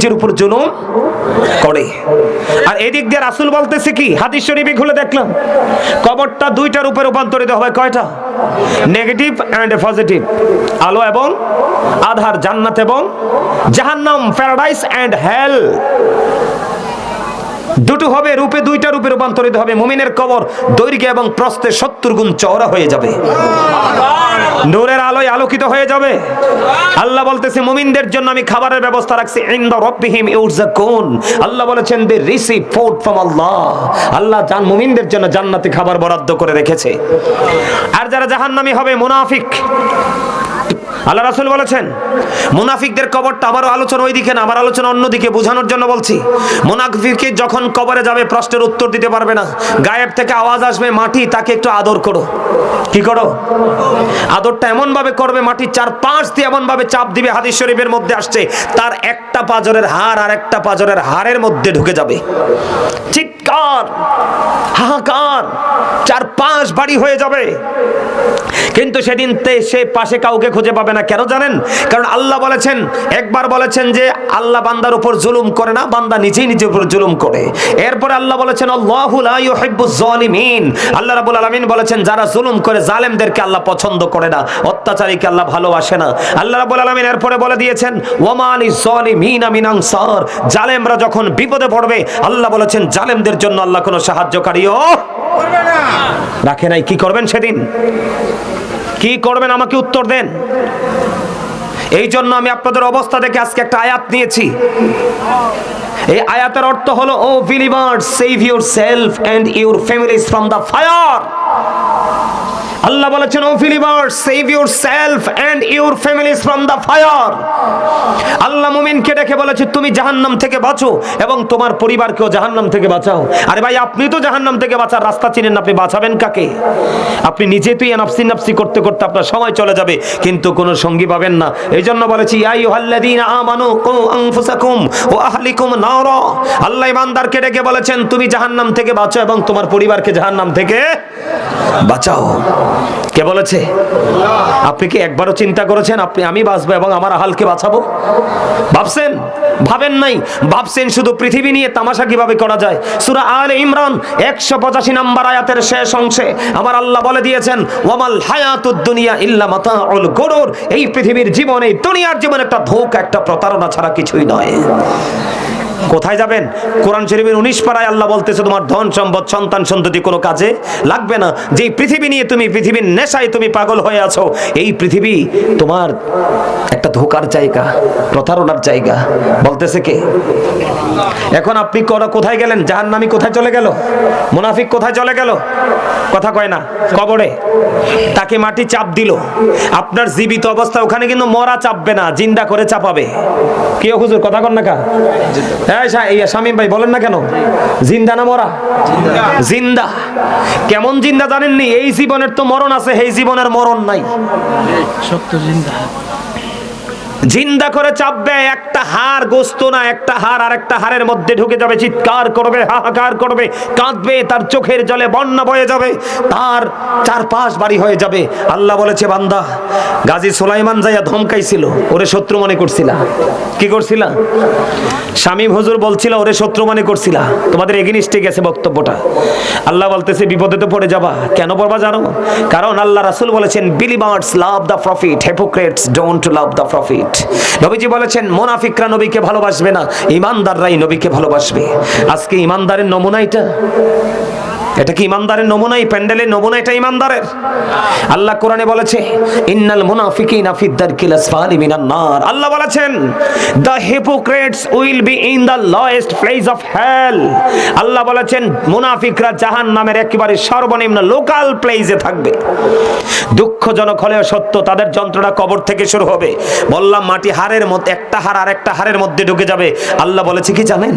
নিজের উপর জুলুম করে। আর এদিক দিয়ে রাসুল বলতেছে কি? হাদিস শরীফে খুলে দেখলাম। কবরটা দুইটার উপরে রূপান্তরিত হবে কয়টা? নেগেটিভ অ্যান্ড পজিটিভ আলো এবং আধার, জান্নাত এবং জাহান্নাম প্যারাডাইস অ্যান্ড হেল দুটো হবে, রূপে দুইটা, রূপে রূপান্তরিত হবে। মুমিনের কবর, দৈর্ঘ্য এবং প্রস্থে সত্তর গুণ চওড়া হয়ে যাবে। নূরের আলোয় আলোকিত হয়ে যাবে। আল্লাহ বলতেছে, মুমিনদের জন্য আমি খাবারের ব্যবস্থা রাখছি। ইনদা রাব্বিহিম ইউরজাকুন। আল্লাহ বলেছেন they receive food from Allah Allah জান, মুমিনদের জন্য জান্নাতে খাবার বরাদ্দ করে রেখেছে। আর যারা জাহান্নামী হবে, মুনাফিক। আল্লাহ রাসুল বলেছেন, মুনাফিকদের কবরটা আমারও আলোচনা ওইদিকে না, আমার আলোচনা অন্যদিকে বোঝানোর জন্য বলছি মুনাফিকে যখন কবরে যাবে প্রশ্নের উত্তর দিতে পারবে না, গায়েব থেকে আওয়াজ আসবে, মাটি তাকে একটু আদর করো। কি করো? আদরটা এমন ভাবে করবে, মাটির চার পাঁচ দিয়ে এমন ভাবে চাপ দিবে, হাদিস শরীফের মধ্যে আসছে, তার একটা পাজরের হার আর একটা পাজরের হাড়ের মধ্যে ঢুকে যাবে। চিৎকার, হাহাকার চার পাঁচ বাড়ি হয়ে যাবে। কিন্তু সেদিন সে পাশে কাউকে খুঁজে পাবে না, কেন জানেন? কারণ আল্লাহ বলেছেন, একবার বলেছেন যে আল্লাহ বান্দার উপর জুলুম করে না, বান্দা নিজেই নিজের উপর জুলুম করে। এরপরে আল্লাহ বলেছেন জালিমিন আল্লাহ রাব্বুল আলামিন বলেছেন, যারা জুলুম করে, জালেমদেরকে আল্লাহ পছন্দ করে না, অত্যাচারীকে আল্লাহ ভালোবাসে না। আল্লাহ রাব্বুল আলামিন এরপরে বলে দিয়েছেন ওয়ামালি জালিমিনা মিন আনসার জালেমরা যখন বিপদে পড়বে, আল্লাহ বলেছেন, জালেমদের জন্য আল্লাহ কোনো সাহায্যকারীও রাখে নাই। কি করবেন সেদিন? কি করবেন আমাকে উত্তর দেন। এই জন্য আমি আপনাদের অবস্থা দেখে আজকে একটা আয়াত নিয়েছি। এই আয়াতের অর্থ হলো O believer save your self and your families from the fire Allah বলেছেন O believers save your self and your families from the fire Allah মুমিনকে ডেকে বলেছে, তুমি জাহান্নাম থেকে বাঁচো এবং তোমার পরিবারকেও জাহান্নাম থেকে বাঁচাও। আরে ভাই, আপনি তো জাহান্নাম থেকে বাঁচার রাস্তা চিনেন আপনি বাঁচাবেন কাকে? আপনি নিজে তুই নাফসি নাফসি করতে করতে আপনার সময় চলে যাবে, কিন্তু কোনো সঙ্গী পাবেন না। এই জন্য বলেছি আমানু আনফুসাকুম ওয়া আহলিকুম নারা। আল্লাহ ইমানদারকে ডেকে বলেছেন, তুমি জাহান্নাম থেকে বাঁচো এবং তোমার পরিবারকে জাহান্নাম থেকে বাঁচাও। কে বলেছে? আপনি কি একবারও চিন্তা করেছেন আপনি আমি বাঁচবো এবং আমার আহালকে বাঁচাবো? ভাবছেন? ভাবেন নাই? ভাবছেন শুধু পৃথিবী নিয়ে তামাশা কীভাবে করা যায়? সূরা আলে ইমরান 185 নম্বর আয়াতের শেষ অংশে আমার আল্লাহ বলে দিয়েছেন, ওয়ামাল হায়াতুদ দুনিয়া ইল্লা মাতাউল গুরুর। এই পৃথিবীর জীবন দুনিয়ার জীবন একটা ধোঁকা, একটা প্রতারণা ছাড়া কিছুই নয়। কোথায় যাবেন? কোরআন শরীফের উনিশ পাড়ায় আল্লাহ বলতেছে, তোমার ধন সম্পদ, সন্তান সন্ততি কোনো কাজে লাগবে না। যে পৃথিবী নিয়ে তুমি, পৃথিবীর নেশায় তুমি পাগল হয়ে আছো, এই পৃথিবী তোমার একটা ধোকার জায়গা, প্রতারণার জায়গা। বলতেছে কে? এখন আপনি কোথায় গেলেন? জাহান্নামী কোথায় চলে গেল? মুনাফিক কোথায় চলে গেল? কথা কয় না, কবরে। তাকে মাটি চাপ দিল। আপনার জীবিত অবস্থা ওখানে কিন্তু মরা চাপবে না, জিন্দা করে চাপাবে। কে হুজুর কথা কর না কা? শামীম ভাই বলেন না কেন? জিন্দা না মরা? জিন্দা। কেমন জিন্দা জানেননি? এই জীবনের তো মরণ আছে এই জীবনের মরণ নাই। সত্য জিন্দা। জিন্দা করে চাপবে, একটা হার গোস্ত না, একটা হার আর একটা হারের মধ্যে ঢুকে যাবে, চিৎকার করবে, হাহাকার করবে, কাঁদবে, তার চোখের জলে বন্যা বয়ে যাবে, তার চারপাশ বাড়ি হয়ে যাবে। আল্লাহ বলেছে, বান্দা, গাজী সোলাইমান যাইয়া ধমকাইছিল, ওরে শত্রু মনে করছিলা। কি করছিলা? স্বামী হুজুর বলছিল, ওরে শত্রু মনে করছিলা। তোমাদের এগেনিস্টে গেছে বক্তব্যটা। আল্লাহ বলতেছে, বিপদে তো পড়ে যাবা। কেন পড়বা জানো? কারণ আল্লাহ রাসুল বলেছেন believers love the prophet hypocrites don't love the prophet নবীজি বলেছেন মোনাফিকরা নবীকে ভালোবাসবে না ইমানদাররাই নবীকে ভালোবাসবে। আজকে ইমানদারের নমুনা এটা। এটা কি ইমানদারের নমুনা? এই প্যান্ডেলের নমুনা এটা ইমানদারের? আল্লাহ কোরআনে বলেছে, ইন্নাল মুনাফিকিনা ফিদ দারকিল আসফালি মিনান নার। আল্লাহ বলেছেন the hypocrites will be in the lowest place of hell Allah বলেছেন, মুনাফিকরা জাহান্নামের একেবারে সর্বনিম্ন লোকাল প্লেসে থাকবে। দুঃখজনক হলেও সত্য, তাদের যন্ত্রণা কবর থেকে শুরু হবে। বললাম, মাটি হাড়ের মধ্যে, একটা হাড় আর একটা হাড়ের মধ্যে ঢুকে যাবে। আল্লাহ বলেছে, কি জানেন?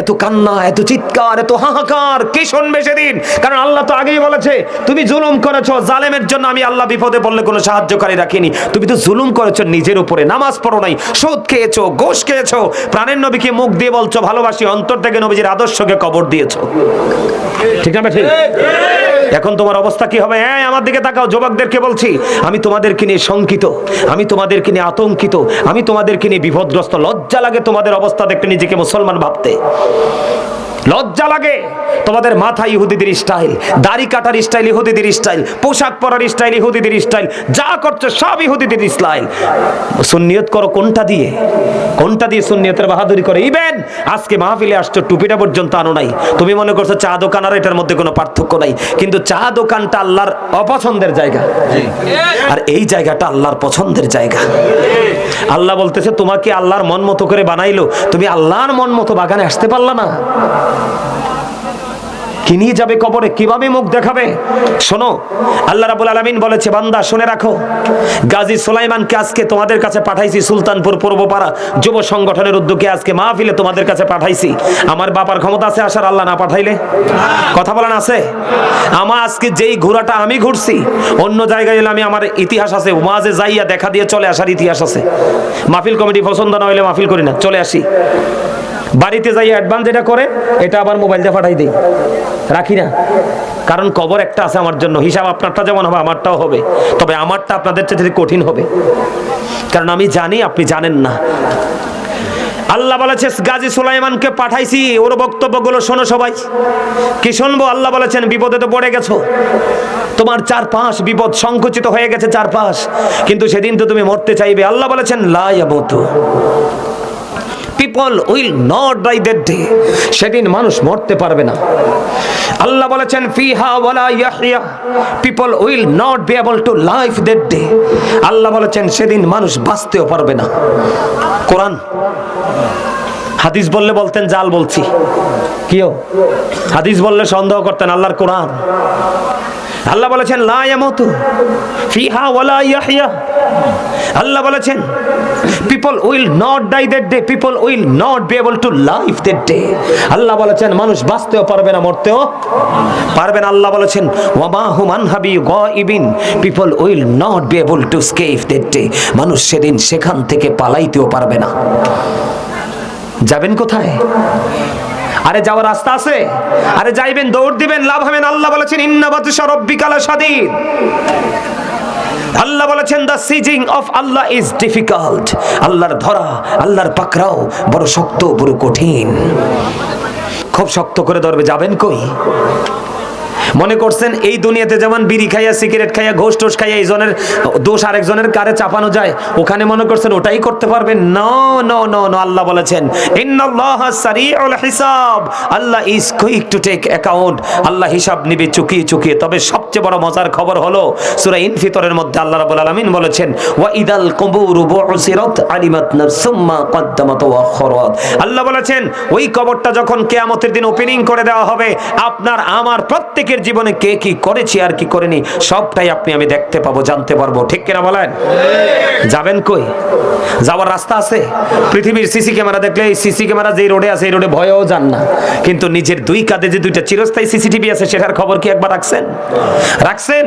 এত কান্না, এত চিৎকার, এত হাহাকার, কে শুনবে সেদিন? কারণ আল্লাহ তো আগেই বলেছে, তুমি জুলুম করেছ, জালেমের জন্য আমি আল্লাহ বিপদে পড়লে কোনো সাহায্যকারী রাখিনি। তুমি তো জুলুম করেছ নিজের উপরে, নামাজ পড়ো নাই, সুদ খেয়েছো গোশ খেয়েছো, প্রাণের নবীকে মুখ দিয়ে বলছো, ভালোবাসি, অন্তর থেকে নবীজির আদর্শকে কবর দিয়েছ। ঠিক না ঠিক এখন তোমার অবস্থা কি হবে? হ্যাঁ আমার দিকে তাকাও, যুবকদেরকে বলছি, আমি তোমাদেরকে নিয়ে শঙ্কিত, আমি তোমাদেরকে নিয়ে আতঙ্কিত, আমি তোমাদেরকে নিয়ে বিপদগ্রস্ত, লজ্জা লাগে তোমাদের অবস্থা দেখতে নিজেকে মুসলমান ভাবতে। লজ্জা লাগে। তোমাদের মাথা ইহুদিদের স্টাইল দাড়ি কাটার স্টাইল ইহুদিদের স্টাইল পোশাক পরার স্টাইল ইহুদিদের স্টাইল যা করছ সব ইহুদিদের স্টাইল। সুন্নিয়ত করো কোনটা দিয়ে? কোনটা দিয়ে সুন্নিয়তের বাহাদুরি করে? ইভেন আজকে মাহফিলে আসছো টুপিটা পর্যন্ত আনো নাই। তুমি মনে করছ চা দোকান আর এটার মধ্যে কোনো পার্থক্য নাই। কিন্তু চা দোকানটা আল্লাহর অপছন্দের জায়গা। আর এই জায়গাটা আল্লাহর পছন্দের জায়গা। আল্লাহ বলতেছে তোমাকে আল্লাহর মন মতো করে বানাইলো। তুমি আল্লাহর মন মতো বাগানে আসতে পারলা না। কি নিয়ে যাবে কবরে? কীভাবে মুখ দেখাবে? শোনো, আল্লাহ রাবুল আলমিন বলেছে, বান্দা, শুনে রাখো। গাজী সুলাইমানকে আজকে তোমাদের কাছে পাঠাইছি, সুলতানপুর পূর্বপাড়া যুব সংগঠনের উদ্যোগে আজকে মাহফিলে তোমাদের কাছে পাঠাইছি। আমার বাবার ক্ষমতা আছে, আসার আল্লাহ না পাঠাইলে? কথা বলেন আছে? আমার আজকে যেই ঘোড়াটা আমি ঘুরছি, অন্য জায়গায় এলে আমি আমার ইতিহাস আছে মাঝে যাইয়া দেখা দিয়ে চলে আসার ইতিহাস আছে। মাহফিল কমিটি পছন্দ না হইলে মাহফিল করি না, চলে আসি। বাড়িতে যাই অ্যাডভান্স যেটা করে, এটা আবার মোবাইল দিয়ে পাঠাই দিই। রাখি না। কারণ কবর একটা আছে আমার জন্য। হিসাব আপনারটা যেমন হবে, আমারটাও হবে। তবে আমারটা আপনাদের চেয়ে কঠিন হবে। কারণ আমি জানি, আপনি জানেন না। আল্লাহ বলেছে, গাজী সুলাইমানকে পাঠাইছি। ওর বক্তব্যগুলো শোনো সবাই। কি শুনব? আল্লাহ বলেছেন, বিপদে তো পড়ে গেছো। তোমার চার পাঁচ বিপদ সংকুচিত হয়ে গেছে চার পাঁচ কিন্তু সেদিন তো তুমি মরতে চাইবে। আল্লাহ বলেছেন লায়াবতু people will not die that day. সেদিন মানুষ মরতে পারবে না। আল্লাহ বলেছেন, ফিহা ওয়ালা ইয়াহইয়া। People will not be able to life that day Allah বলেছেন, সেদিন মানুষ বাঁচতেও পারবে না। কোরআন, হাদিস বললে বলতেন, জাল বলছি। কিও? হাদিস বললে সন্দেহ করতেন, আল্লাহর কোরআন। আল্লাহ বলেছেন, লা ইয়ামুতু ফিহা ওয়ালা ইয়াহইয়া। আল্লাহ বলেছেন people will not die that day people will not be able to life that day Allah বলেছেন, মানুষ বাঁচতেও পারবে না, মরতেও পারবে না। আল্লাহ বলেছেন ওয়ামা হুম আনহাবি গাইবিন people will not be able to escape that day মানুষ সেদিন সেখান থেকে পালাইতেও পারবে না। যাবেন কোথায়? আরে যাওয়ার রাস্তা আছে? আরে যাইবেন, দৌড় দিবেন, লাভ হবেন আল্লাহ বলেছেন ইন্নাবাতু সরব্বিকালা স্বাধীন আল্লাহ বলেছেন the seizing of Allah is difficult আল্লাহর ধরা, আল্লাহর পাকড়াও বড় শক্ত, বড় কঠিন। খুব শক্ত করে ধরবে, যাবেন কই? মনে করছেন এই দুনিয়াতে যেমন বিড়ি খাইয়া, সিগারেট খাইয়া, ঘোষ টোষ খাইয়া এই জনের দোষ আরেকজনের কারে চাপানো যায়, ওখানে মনে করছেন ওটাই করতে পারবেন? ন ন ন ন আল্লাহ বলেছেন, ইন্নাল্লাহ সারিউল হিসাব। Allah is quick to take account Allah হিসাব নিবে চুকিয়ে চুকিয়ে, তবে সবচেয়ে বড় মজার খবর হলো সূরা ইনফিতরের মধ্যে আল্লাহ রাব্বুল আলামিন বলেছেন, ওয়া ইদাল কুবুরু বুসিরাত আলিমাত নাফসুম মা কদ্দামাত ওয়া আখরাত। আল্লাহ বলেছেন, ওই কবরটা যখন কিয়ামতের দিন ওপেনিং করে দেওয়া হবে, আপনার, আমার প্রত্যেকের জীবনে কে কি করেছি আর কি করেনি, সবটাই আপনি, আমি দেখতে পাবো, জানতে পারব। ঠিক কিনা বলেন? যাবেন কই? যাওয়ার রাস্তা আছে? পৃথিবীর সিসি ক্যামেরা দেখলে এই সিসি ক্যামেরা যেই রোডে আছে, এই রোডে ভয়েও যান না। কিন্তু নিজের দুই কাঁধে যে দুইটা চিরস্থায়ী সিসিটিভি আছে, সেটার খবর কি একবার রাখছেন? রাখছেন?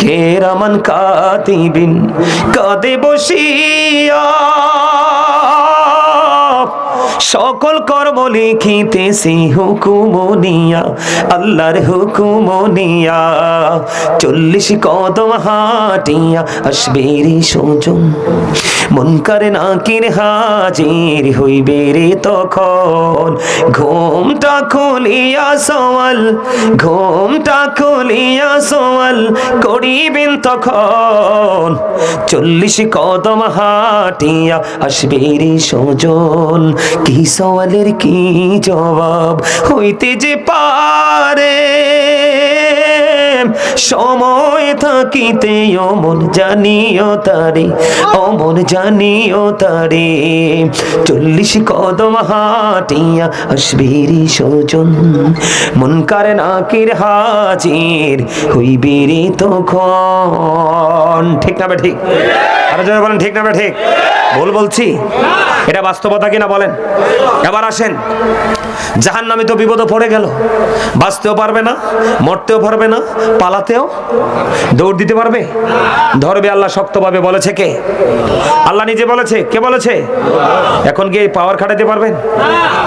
কে রামন কাতিবিন কাঁদে বসিয়া। সকল কর্ম লিখিতেছি হুকুমনিয়া আল্লাহর হুকুমনিয়া চল্লিশ কদম হাটিয়া আসবেরি সুজন মন করে নাকির হাজির হইবে রে তখন। ঘুমটা খুলিয়া সওয়াল, ঘুমটা খুলিয়া সওয়াল করিবেন তখন। চল্লিশ কদম হাটিয়া আসবে রে সজন কি সওয়ালের কি জবাব হইতে যে পারে? সময় থাকিতে অমন জানিও তারে, অমন জানিও তারে। চল্লিশ কদম হাটিয়া আসবে রে সজন মন কারে নাকির হাজির হইবে রে তখন। ঠিক না ঠিক? আরও বলেন, ঠিক না ঠিক? ভুল বলছি? এটা বাস্তবতা কিনা বলেন? এবার আসেন। জাহান নামে তো বিপদে পড়ে গেল, বাঁচতেও পারবে না, মরতেও পারবে না পালাতেও দৌড় দিতে পারবে? ধরবে আল্লাহ শক্তভাবে বলেছে কে? আল্লাহ নিজে বলেছে। কে বলেছে? এখন কি পাওয়ার খাটাতে পারবেন?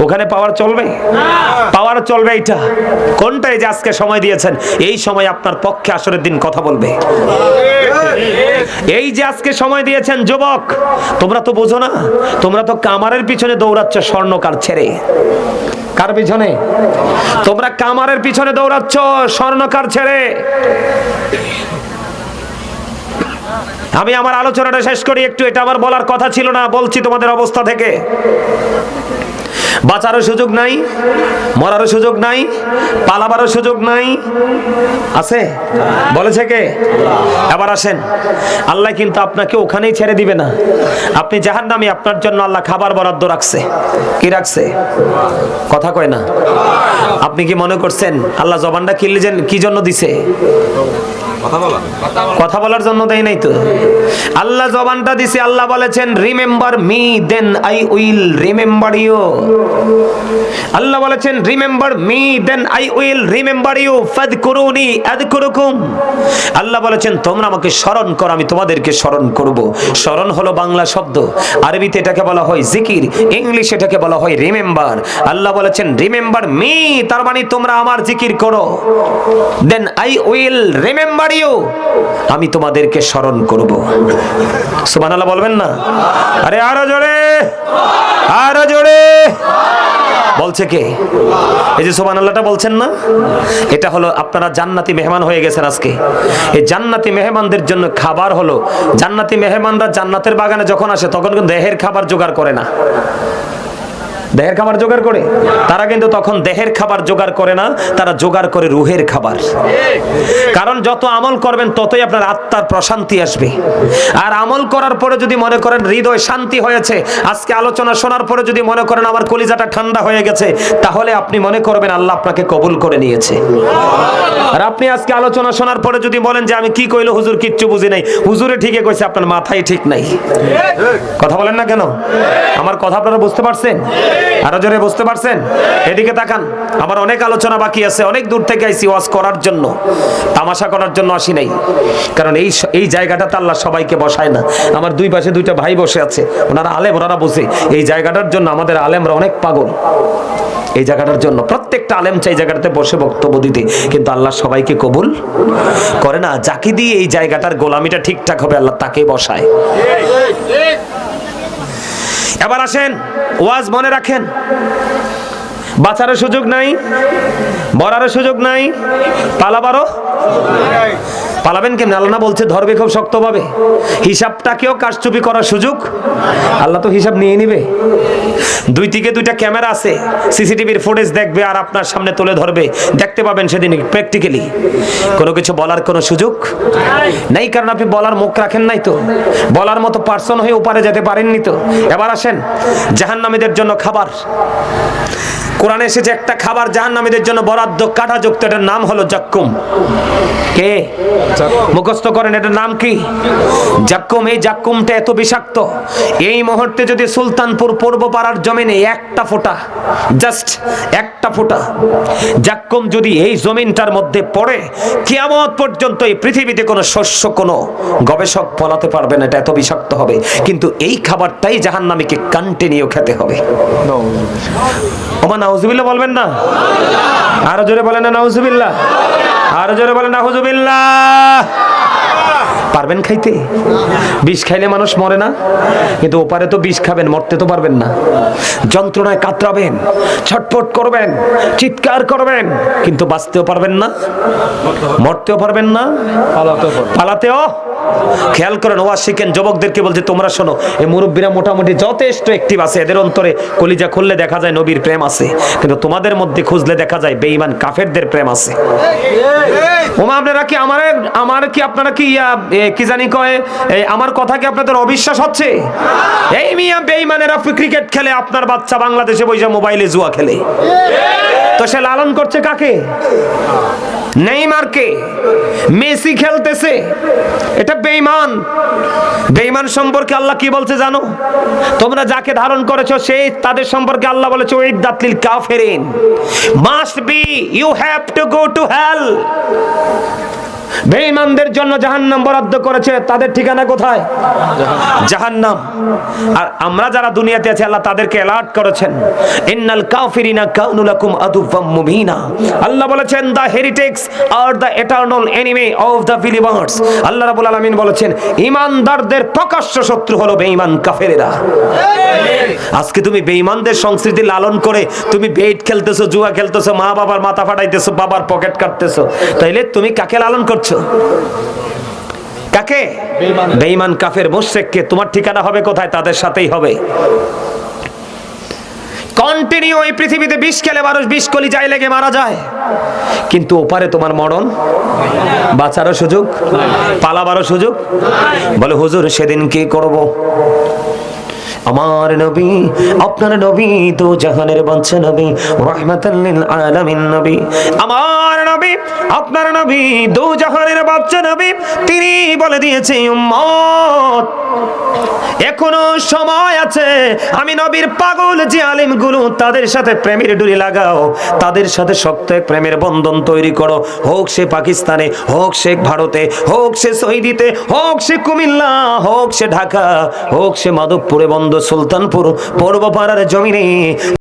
ওখানে পাওয়ার চলবে? পাওয়ার চলবে এটা কোনটাই যে আজকে সময় দিয়েছেন, এই সময় আপনার পক্ষে আসরের দিন কথা বলবে। এই যে আজকে সময় দিয়েছেন যুবক, তোমরা তো বোঝো না, তোমরা তো কামারের পিছনে দৌড়াচ্ছ স্বর্ণকার ছেড়ে। কার পিছনে? তোমরা কামারের পিছনে দৌড়াচ্ছ স্বর্ণকার ছেড়ে। আমি আমার আলোচনাটা শেষ করি, একটু এটা আমার বলার কথা ছিল না, বলছি তোমাদের অবস্থা থেকে। বাঁচারও সুযোগ নাই, মরারও সুযোগ নাই, পালাবারও সুযোগ নাই। আছে? বলেছে কে? এবার আসেন। আল্লাহ কিন্তু আপনাকে ওখানেই ছেড়ে দিবে না। আপনি জাহান নামে আপনার জন্য আল্লাহ খাবার বরাদ্দ রাখছে। কি রাখছে? কথা কয় না। আপনি কি মনে করছেন, আল্লাহ জবানটা কিনলেন কি জন্য দিছে? কথা বলার জন্য দেয় নাই তো। আল্লাহ জবানটা দিছে, আল্লাহ বলেছেন remember me then I will remember you Allah বলেছেন remember me then I will remember you ফাদকুরুনি আযকুরুকুম। আল্লাহ বলেছেন, তোমরা আমাকে স্মরণ করো, আমি তোমাদেরকে স্মরণ করব। স্মরণ হলো বাংলা শব্দ। আরবিতে এটাকে বলা হয় জিকির, ইংলিশ এটাকে বলা হয় রিমেম্বার আল্লাহ বলেছেন রিমেম্বার মি তার মানে তোমরা আমার জিকির করো। Then I will remember you আমি তোমাদেরকে স্মরণ করব। সুবহানাল্লাহ বলবেন না? আরে আরও জোরে আরও জোরে। বলছে কে? এই যে সোমান আল্লাহটা বলছেন না? এটা হলো আপনারা জান্নাতি মেহমান হয়ে গেছেন আজকে। এই জান্নাতি মেহমানদের জন্য খাবার হলো, জান্নাতি মেহমানরা জান্নাতের বাগানে যখন আসে, তখন কিন্তু দেহের খাবার জোগাড় করে না। দেহের খাবার জোগাড় করে। তারা কিন্তু তখন দেহের খাবার জোগাড় করে না, তারা জোগাড় করে রুহের খাবার। কারণ যত আমল করবেন, ততই আপনার আত্মার প্রশান্তি আসবে। আর আমল করার পরে যদি মনে করেন হৃদয় শান্তি হয়েছে, আজকে আলোচনা শোনার পরে যদি মনে করেন আমার কলিজাটা ঠান্ডা হয়ে গেছে, তাহলে আপনি মনে করবেন আল্লাহ আপনাকে কবুল করে নিয়েছে। আর আপনি আজকে আলোচনা শোনার পরে যদি বলেন যে আমি কি কইলো, হুজুর কিচ্ছু বুঝি নাই। হুজুরে ঠিকই কইছে, আপনার মাথায় ঠিক নাই। কথা বলেন না কেন? আমার কথা আপনারা বুঝতে পারছেন? আরও জোরে বুঝতে পারছেন? এদিকে তাকান আমার অনেক আলোচনা বাকি আছে, অনেক দূর থেকে আইসি ওয়াজ করার জন্য। তামাশা করার জন্য আসি নাই। কারণ এই এই জায়গাটাতে আল্লাহ সবাইকে বসায় না। আমার দুই পাশে দুইটা ভাই বসে আছে, ওনারা আলেম, ওনারা বসে এই জায়গাটার জন্য আমাদের আলেমরা অনেক পাগল। এই জায়গাটার জন্য প্রত্যেকটা আলেম চাই জায়গাটাতে বসে বক্তব্য দিতে। কিন্তু আল্লাহ সবাইকে কবুল করে না। যাকে দিয়ে এই জায়গাটার গোলামিটা ঠিকঠাক হবে, আল্লাহ তাকে বসায়। এবার আসেন ওয়াজ মনে রাখেন। বাঁচারও সুযোগ নাই মরারও সুযোগ নাই পালাবারও পালাবেন কেমন? আল্লাহ না বলছে ধরবে খুব শক্তভাবে। হিসাবটাকেও কারচুপি করার সুযোগ। আল্লাহ তো হিসাব নিয়ে নিবে। দুই দিকে দুইটা ক্যামেরা আছে, সিসিটিভির ফুটেজ দেখবে আর আপনার সামনে তুলে ধরবে। দেখতে পাবেন সেদিন প্র্যাকটিক্যালি কোনো কিছু বলার কোনো সুযোগ নাই, কারণ আপনি বলার মুখ রাখেন নাই তো। বলার মতো পার্সন হয়ে উপারে যেতে পারেননি তো। এবার আসেন, জাহান্নামীদের জন্য খাবার। কোরআনে এসেছে একটা খাবার জাহান্নামীদের জন্য বরাদ্দ কাটা যুক্ত এটার নাম হলো জাক্কুম। কে? মুখস্থ করেন এটার নাম কি? জাক্কুম এই জাক্কুমটা এত বিষাক্ত। এই মুহূর্তে যদি সুলতানপুর পূর্ব পাড়ার জমিনে একটা ফোঁটা জাস্ট একটা ফোঁটা জাক্কুম যদি এই জমিনটার মধ্যে পড়ে কিয়ামত পর্যন্ত এই পৃথিবীতে কোনো শস্য কোনো গবেষক ফলাতে পারবে না এটা এত বিষাক্ত হবে। কিন্তু এই খাবারটাই জাহান্নামীকে কন্টিনিউ খেতে হবে। ওমা নাউজুবিল্লা বলবেন না? আরও জোরে বলেন না নাউজুবিল্লা আরও জোরে বলেন নাউজুবিল্লাহ। পারবেন খাইতে? বিষ খাইলে মানুষ মরে না? কিন্তু ওপারে তো বিষ খাবেন মরতে তো পারবেন না। যন্ত্রণায় কাতরাবেন ছটফট করবেন চিৎকার করবেন কিন্তু বাঁচতেও পারবেন না। মরতেও পারবেন না। পালাতেও খেয়াল করেন ওয়াজ শিখেন যুবকদেরকে বলছে তোমরা শোনো এই মুরব্বীরা মোটামুটি যথেষ্ট অ্যাক্টিভ আছে। এদের অন্তরে কলিজা খুললে দেখা যায় নবীর প্রেম আছে। কিন্তু তোমাদের মধ্যে খুঁজলে দেখা যায় বেঈমান কাফেরদের প্রেম আছে। ওমা আপনারা কি আমার আমার কি আপনারা কি ইয়া, কি জানি কয়? এ, আমার কথা কি আপনাদের অবিশ্বাস হচ্ছে? এই মিয়া বেঈমানেরা ক্রিকেট খেলে আপনার বাচ্চা বাংলাদেশে বসে মোবাইলে জুয়া খেলে। তো সে লালন করছে কাকে? নেইমারকে। মেসি খেলতেছে। এটা বেঈমান। বেঈমান সম্পর্কে আল্লাহ কি বলছে জানো? তোমরা যাকে ধারণ করেছ সেই তাদের সম্পর্কে আল্লাহ বলেছে ওই দাতলিল কাফেরিন। Must be you have to go to hell বেঈমানদের জন্য জাহান্নাম বরাদ্দ করেছে, তাদের ঠিকানা কোথায়? জাহান্নাম। আর আমরা যারা দুনিয়াতে আছি, আল্লাহ তাদেরকে অ্যালার্ট করেছেন। ইন্নাল কাফিরিনা কাউনু লাকুম আদুওয়াম মুবিনা। আল্লাহ বলেছেন the heretics are the eternal enemy of the believers আল্লাহ রাব্বুল আলামিন বলেছেন ঈমানদারদের প্রকাশ্য শত্রু হলো বেঈমান কাফেরেরা। আজকে তুমি বেঈমানদের সংস্কৃতি লালন করে তুমি বেট খেলতেছো, জুয়া খেলতেছো মা বাবার মাথা ফাটাইতেছো, বাবার পকেট কাটতেছো। তাইলে তুমি কাকে লালন করছ? কাকে? বেঈমান। কাফের মোশরেককে। তোমার ঠিকানা হবে কোথায়? তাদের সাথেই হবে। কন্টিনিউ এই পৃথিবীতে বিষ খেলে মানুষ বিষ কলি যায় লেগে মারা যায়। কিন্তু ওপারে তোমার মরণ বাঁচারও সুযোগ পালাবারও সুযোগ। বলে হুজুর সেদিন কি করব? আমার নবী, আপনার নবী তো জাহানের বাঞ্ছা নবী, রহমাতাল লিল আলামিন নবী। আমার নবী, আপনার নবী দু জাহানের বাচ্চা নবী, তিনি বলে দিয়েছে, উম্মত। এখনও সময় আছে, আমি নবীর পাগল যে আলিমগুলো তাদের সাথে প্রেমের ডুরি লাগাও, তাদের সাথে শক্ত এক প্রেমের বন্ধন তৈরি করো। হোক সে পাকিস্তানে, হোক সে ভারতে, হোক সে সৌদিতে, হোক সে কুমিল্লা, হোক সে ঢাকা, হোক সে মাধবপুরে বন্ধ সুলতানপুর পূর্ব পাড়ার জমিনে